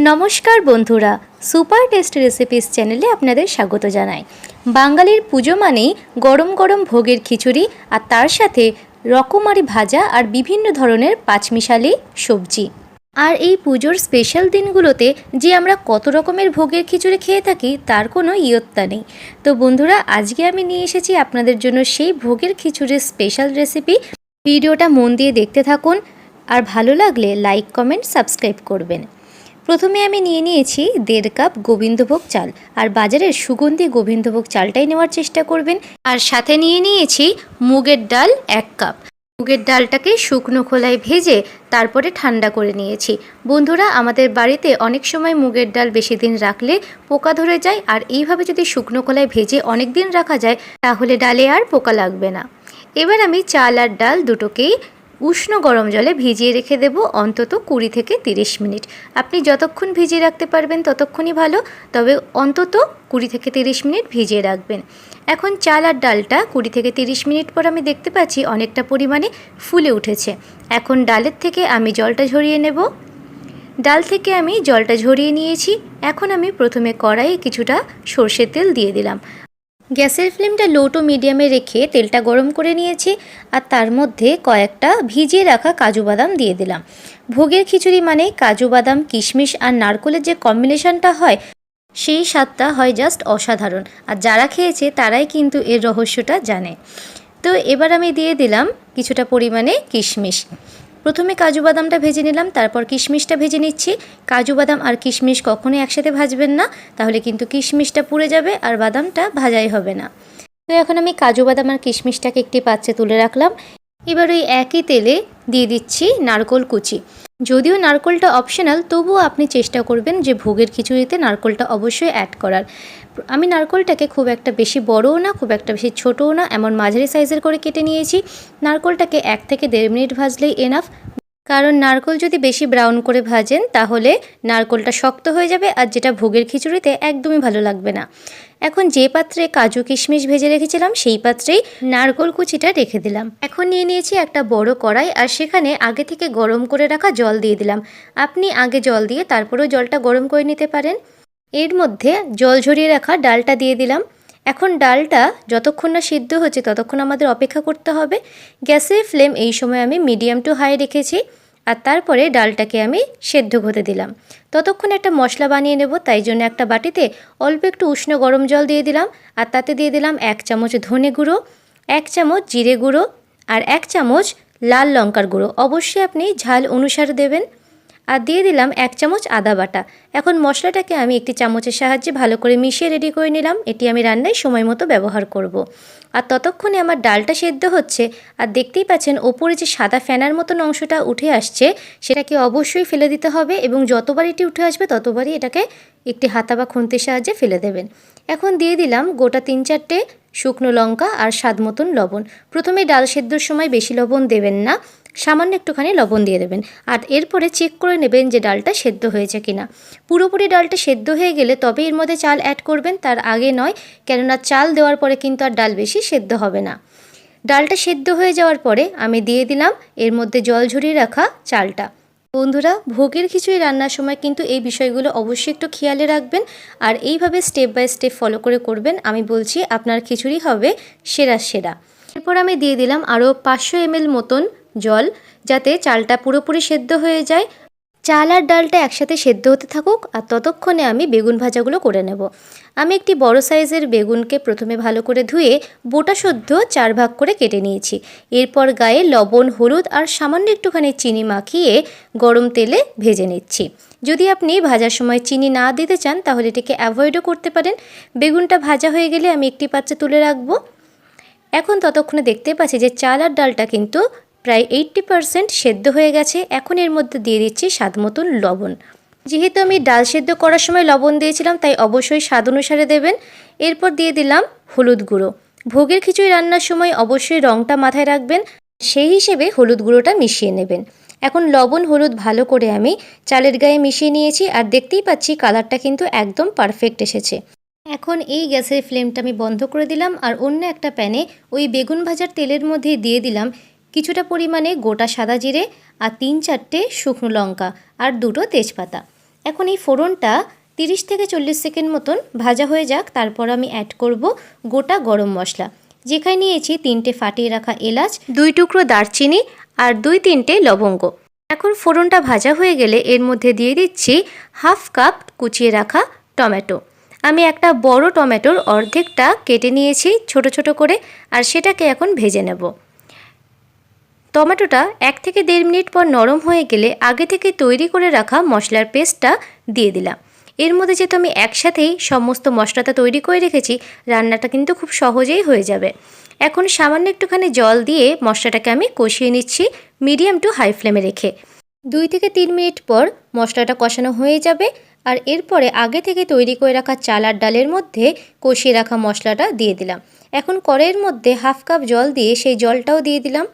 নমস্কার বন্ধুরা, super test recipes চ্যানেলে আপনাদের স্বাগত জানাই। বাঙালির পুজো মানেই গরম গরম ভোগের খিচুড়ি আর তার সাথে রকমারি ভাজা আর বিভিন্ন ধরনের পাঁচমিশালি সবজি। আর এই পুজোর স্পেশাল দিনগুলোতে যে আমরা কত রকমের ভোগের খিচুড়ি খেয়ে থাকি তার কোনো ইয়ত্তা নেই। তো বন্ধুরা, আজকে আমি নিয়ে এসেছি আপনাদের জন্য সেই ভোগের খিচুড়ির স্পেশাল রেসিপি। ভিডিওটা মন দিয়ে দেখতে থাকুন আর ভালো লাগলে লাইক, কমেন্ট, সাবস্ক্রাইব করবেন। প্রথমে আমি নিয়ে নিয়েছি দেড় কাপ গোবিন্দভোগ চাল। আর বাজারের সুগন্ধি গোবিন্দভোগ চালটাই নেওয়ার চেষ্টা করবেন। আর সাথে নিয়ে নিয়েছি মুগের ডাল এক কাপ। মুগের ডালটাকে শুকনো খোলায় ভেজে তারপরে ঠান্ডা করে নিয়েছি। বন্ধুরা, আমাদের বাড়িতে অনেক সময় মুগের ডাল বেশি দিন রাখলে পোকা ধরে যায়। আর এইভাবে যদি শুকনো খোলায় ভেজে অনেক দিন রাখা যায়, তাহলে ডালে আর পোকা লাগবে না। এবার আমি চাল আর ডাল দুটোকেই উষ্ণ গরম জলে ভিজিয়ে রেখে দেব অন্তত কুড়ি থেকে তিরিশ মিনিট। আপনি যতক্ষণ ভিজিয়ে রাখতে পারবেন ততক্ষণই ভালো, তবে অন্তত কুড়ি থেকে তিরিশ মিনিট ভিজিয়ে রাখবেন। এখন চাল আর ডালটা কুড়ি থেকে তিরিশ মিনিট পর আমি দেখতে পাচ্ছি অনেকটা পরিমাণে ফুলে উঠেছে। এখন ডালের থেকে আমি জলটা ঝরিয়ে নেব। ডাল থেকে আমি জলটা ঝরিয়ে নিয়েছি। এখন আমি প্রথমে কড়াইয়ে কিছুটা সর্ষের তেল দিয়ে দিলাম। গ্যাসের ফ্লেমটা লো টু মিডিয়ামে রেখে তেলটা গরম করে নিয়েছি আর তার মধ্যে কয়েকটা ভিজিয়ে রাখা কাজু বাদাম দিয়ে দিলাম। ভোগের খিচুড়ি মানে কাজু বাদাম, কিশমিশ আর নারকোলের যে কম্বিনেশনটা হয়, সেই স্বাদটা হয় জাস্ট অসাধারণ। আর যারা খেয়েছে, তারাই কিন্তু এর রহস্যটা জানে। তো এবার আমি দিয়ে দিলাম কিছুটা পরিমাণে কিশমিশ। প্রথমে কাজু বাদামটা ভেজে নিলাম, তারপর কিশমিশটা ভেজে নিচ্ছি। কাজু বাদাম আর কিশমিশ কখনোই একসাথে ভাজবেন না, তাহলে কিন্তু কিশমিশটা পুড়ে যাবে আর বাদামটা ভাজাই হবে না। তো এখন আমি কাজু বাদাম আর কিশমিশটাকে একটি পাত্রে তুলে রাখলাম। এবার ওই একই তেলে দিয়ে দিচ্ছি নারকোল কুচি। যদিও নারকোলটা অপশনাল তবুও আপনি চেষ্টা করবেন যে ভোগের খিচুড়িতে নারকোলটা অবশ্যই অ্যাড করার। আমি নারকোলটাকে খুব একটা বেশি বড়ও না, খুব একটা বেশি ছোটও না, এমন মাঝারি সাইজের করে কেটে নিয়েছি। নারকোলটাকে এক থেকে দেড় মিনিট ভাজলেই এনাফ কারণ নারকোল যদি বেশি ব্রাউন করে ভাজেন, তাহলে নারকোলটা শক্ত হয়ে যাবে আর যেটা ভোগের খিচুড়িতে একদমই ভালো লাগবে না। এখন যে পাত্রে কাজু কিশমিশ ভেজে রেখেছিলাম, সেই পাত্রেই নারকোল কুচিটা রেখে দিলাম। এখন নিয়ে নিয়েছি একটা বড় কড়াই আর সেখানে আগে থেকে গরম করে রাখা জল দিয়ে দিলাম। আপনি আগে জল দিয়ে তারপরেও জলটা গরম করে নিতে পারেন। এর মধ্যে জল ঝরিয়ে রাখা ডালটা দিয়ে দিলাম। এখন ডালটা যতক্ষণ না সিদ্ধ হচ্ছে ততক্ষণ আমাদের অপেক্ষা করতে হবে। গ্যাসের ফ্লেম এই সময় আমি মিডিয়াম টু হাই রেখেছি। আর তারপরে ডালটাকে আমি সেদ্ধ হতে দিলাম। ততক্ষণ একটা মশলা বানিয়ে নেব, তাই জন্য একটা বাটিতে অল্প একটু উষ্ণ গরম জল দিয়ে দিলাম। আর তাতে দিয়ে দিলাম এক চামচ ধনে গুঁড়ো, এক চামচ জিরে গুঁড়ো আর এক চামচ লাল লঙ্কার গুঁড়ো। অবশ্যই আপনি ঝাল অনুসারে দেবেন। আর দিয়ে দিলাম এক চামচ আদা বাটা। এখন মশলাটাকে আমি একটি চামচের সাহায্যে ভালো করে মিশিয়ে রেডি করে নিলাম। এটি আমি রান্নায় সময় মতো ব্যবহার করব। আর ততক্ষণে আমার ডালটা সেদ্ধ হচ্ছে আর দেখতেই পাচ্ছেন ওপরে যে সাদা ফ্যানার মতন অংশটা উঠে আসছে, সেটাকে অবশ্যই ফেলে দিতে হবে এবং যতবার এটি উঠে আসবে ততবারই এটাকে একটি হাতা বা খুন্তির সাহায্যে ফেলে দেবেন। এখন দিয়ে দিলাম গোটা তিন চারটে শুকনো লঙ্কা আর স্বাদ মতন লবণ। প্রথমে ডাল সেদ্ধর সময় বেশি লবণ দেবেন না। সামান্য একটুখানি লবণ দিয়ে দেবেন আর এরপরে চেক করে নেবেন যে ডালটা সেদ্ধ হয়েছে কিনা। পুরোপুরি ডালটা সেদ্ধ হয়ে গেলে তবে এর মধ্যে চাল অ্যাড করবেন, তার আগে নয়, কেননা চাল দেওয়ার পরে কিন্তু আর ডাল বেশি সেদ্ধ হবে না। ডালটা সেদ্ধ হয়ে যাওয়ার পরে আমি দিয়ে দিলাম এর মধ্যে জল ঝরিয়ে রাখা চালটা। বন্ধুরা, ভোগের খিচুড়ি রান্নার সময় কিন্তু এই বিষয়গুলো অবশ্যই একটু খেয়ালে রাখবেন আর এইভাবে স্টেপ বাই স্টেপ ফলো করে করবেন। আমি বলছি আপনার খিচুড়ি হবে সেরা সেরা। এরপর আমি দিয়ে দিলাম আরও পাঁচশো এমএল মতন জল, যাতে চালটা পুরোপুরি সেদ্ধ হয়ে যায়। চাল আর ডালটা একসাথে সেদ্ধ হতে থাকুক, আর ততক্ষণে আমি বেগুন ভাজাগুলো করে নেব। আমি একটি বড় সাইজের বেগুনকে প্রথমে ভালো করে ধুয়ে বোটা সদ্য চার ভাগ করে কেটে নিয়েছি। এরপর গায়ে লবণ, হলুদ আর সামান্য একটুখানি চিনি মাখিয়ে গরম তেলে ভেজে নিচ্ছি। যদি আপনি ভাজার সময় চিনি না দিতে চান, তাহলে এটিকে অ্যাভয়েডও করতে পারেন। বেগুনটা ভাজা হয়ে গেলে আমি একটি পাত্রে তুলে রাখব। এখন ততক্ষণে দেখতে পাচ্ছি যে চাল আর ডালটা কিন্তু প্রায় এইট্টি পারসেন্ট সেদ্ধ হয়ে গেছে। এখন এর মধ্যে দিয়ে দিচ্ছি স্বাদ মতন লবণ। যেহেতু আমি ডাল সেদ্ধ করার সময় লবণ দিয়েছিলাম, তাই অবশ্যই স্বাদ অনুসারে দেবেন। এরপর দিয়ে দিলাম হলুদ গুঁড়ো। ভোগের খিচুড়ি রান্নার সময় অবশ্যই রঙটা মাথায় রাখবেন। সেই হিসেবে হলুদ গুঁড়োটা মিশিয়ে নেবেন। এখন লবণ হলুদ ভালো করে আমি চালের গায়ে মিশিয়ে নিয়েছি আর দেখতেই পাচ্ছি কালারটা কিন্তু একদম পারফেক্ট এসেছে। এখন এই গ্যাসের ফ্লেমটা আমি বন্ধ করে দিলাম আর অন্য একটা প্যানে ওই বেগুন ভাজার তেলের মধ্যে দিয়ে দিলাম কিছুটা পরিমাণে গোটা সাদা জিরে আর তিন চারটে শুকনো লঙ্কা আর দুটো তেজপাতা। এখন এই ফোড়নটা তিরিশ থেকে চল্লিশ সেকেন্ড মতন ভাজা হয়ে যাক, তারপর আমি অ্যাড করব গোটা গরম মশলা। যেখানে নিয়েছি তিনটে ফাটিয়ে রাখা এলাচ, দুই টুকরো দারচিনি আর দুই তিনটে লবঙ্গ। এখন ফোড়নটা ভাজা হয়ে গেলে এর মধ্যে দিয়ে দিচ্ছি হাফ কাপ কুচিয়ে রাখা টমেটো। আমি একটা বড় টমেটোর অর্ধেকটা কেটে নিয়েছি ছোট ছোট করে, আর সেটাকে এখন ভেজে নেব। টমেটোটা এক থেকে দেড় মিনিট পর নরম হয়ে গেলে আগে থেকে তৈরি করে রাখা মশলার পেস্টটা দিয়ে দিলাম। এর মধ্যে যেহেতু আমি একসাথেই সমস্ত মশলাটা তৈরি করে রেখেছি, রান্নাটা কিন্তু খুব সহজেই হয়ে যাবে। এখন সামান্য একটুখানি জল দিয়ে মশলাটাকে আমি কষিয়ে নিচ্ছি মিডিয়াম টু হাই ফ্লেমে রেখে। দুই থেকে তিন মিনিট পর মশলাটা কষানো হয়ে যাবে আর এরপরে আগে থেকে তৈরি করে রাখা চাল আর ডালের মধ্যে কষিয়ে রাখা মশলাটা দিয়ে দিলাম। এখন কড়াইয়ের মধ্যে হাফ কাপ জল দিয়ে সেই জলটাও দিয়ে দিলাম।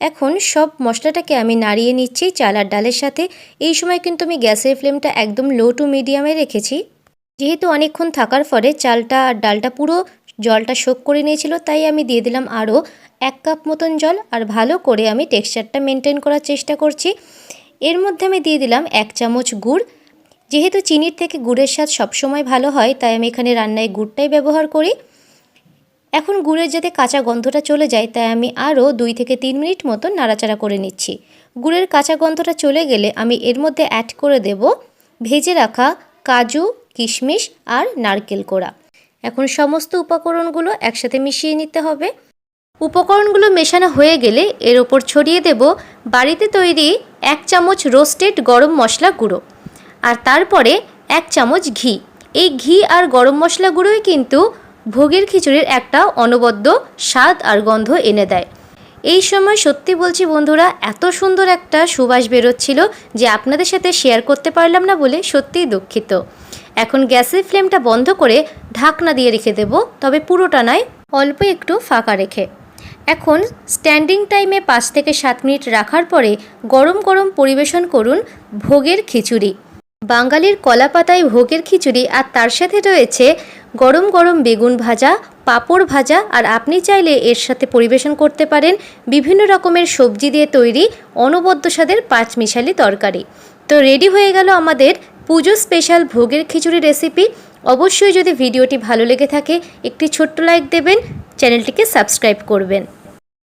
এখন সব মশলাটাকে আমি নাড়িয়ে নিচ্ছি চাল আর ডালের সাথে। এই সময় কিন্তু আমি গ্যাসের ফ্লেমটা একদম লো টু মিডিয়ামে রেখেছি। যেহেতু অনেকক্ষণ থাকার পরে চালটা আর ডালটা পুরো জলটা শোক করে নিয়েছিল, তাই আমি দিয়ে দিলাম আরও এক কাপ মতন জল আর ভালো করে আমি টেক্সচারটা মেনটেন করার চেষ্টা করছি। এর মধ্যে আমি দিয়ে দিলাম এক চামচ গুড়। যেহেতু চিনির থেকে গুড়ের স্বাদ সবসময় ভালো হয়, তাই আমি এখানে রান্নায় গুড়টাই ব্যবহার করি। এখন গুড়ের যাতে কাঁচা গন্ধটা চলে যায়, তাই আমি আরও দুই থেকে তিন মিনিট মতো নাড়াচাড়া করে নিচ্ছি। গুড়ের কাঁচা গন্ধটা চলে গেলে আমি এর মধ্যে অ্যাড করে দেব ভেজে রাখা কাজু, কিশমিশ আর নারকেল কোড়া। এখন সমস্ত উপকরণগুলো একসাথে মিশিয়ে নিতে হবে। উপকরণগুলো মেশানো হয়ে গেলে এর ওপর ছড়িয়ে দেব বাড়িতে তৈরি এক চামচ রোস্টেড গরম মশলা গুঁড়ো আর তারপরে এক চামচ ঘি। এই ঘি আর গরম মশলা গুঁড়োই কিন্তু ভোগের খিচুড়ির একটা অনবদ্য স্বাদ আর গন্ধ এনে দেয়। এই সময় সত্যি বলছি বন্ধুরা, এত সুন্দর একটা সুবাস বেরোচ্ছিল যে আপনাদের সাথে শেয়ার করতে পারলাম না বলে সত্যিই দুঃখিত। এখন গ্যাসের ফ্লেমটা বন্ধ করে ঢাকনা দিয়ে রেখে দেব, তবে পুরোটা নয় অল্প একটু ফাঁকা রেখে। এখন স্ট্যান্ডিং টাইমে পাঁচ থেকে সাত মিনিট রাখার পরে গরম গরম পরিবেশন করুন ভোগের খিচুড়ি। বাঙালির কলাপাতায় ভোগের খিচুড়ি আর তার সাথে রয়েছে গরম গরম বেগুন ভাজা, পাঁপড় ভাজা আর আপনি চাইলে এর সাথে পরিবেশন করতে পারেন বিভিন্ন রকমের সবজি দিয়ে তৈরি অনবদ্য স্বাদের পাঁচমিশালি তরকারি। তো রেডি হয়ে গেল আমাদের পুজো স্পেশাল ভোগের খিচুড়ি রেসিপি। অবশ্যই যদি ভিডিওটি ভালো লেগে থাকে, একটি ছোট্ট লাইক দেবেন, চ্যানেলটিকে সাবস্ক্রাইব করবেন।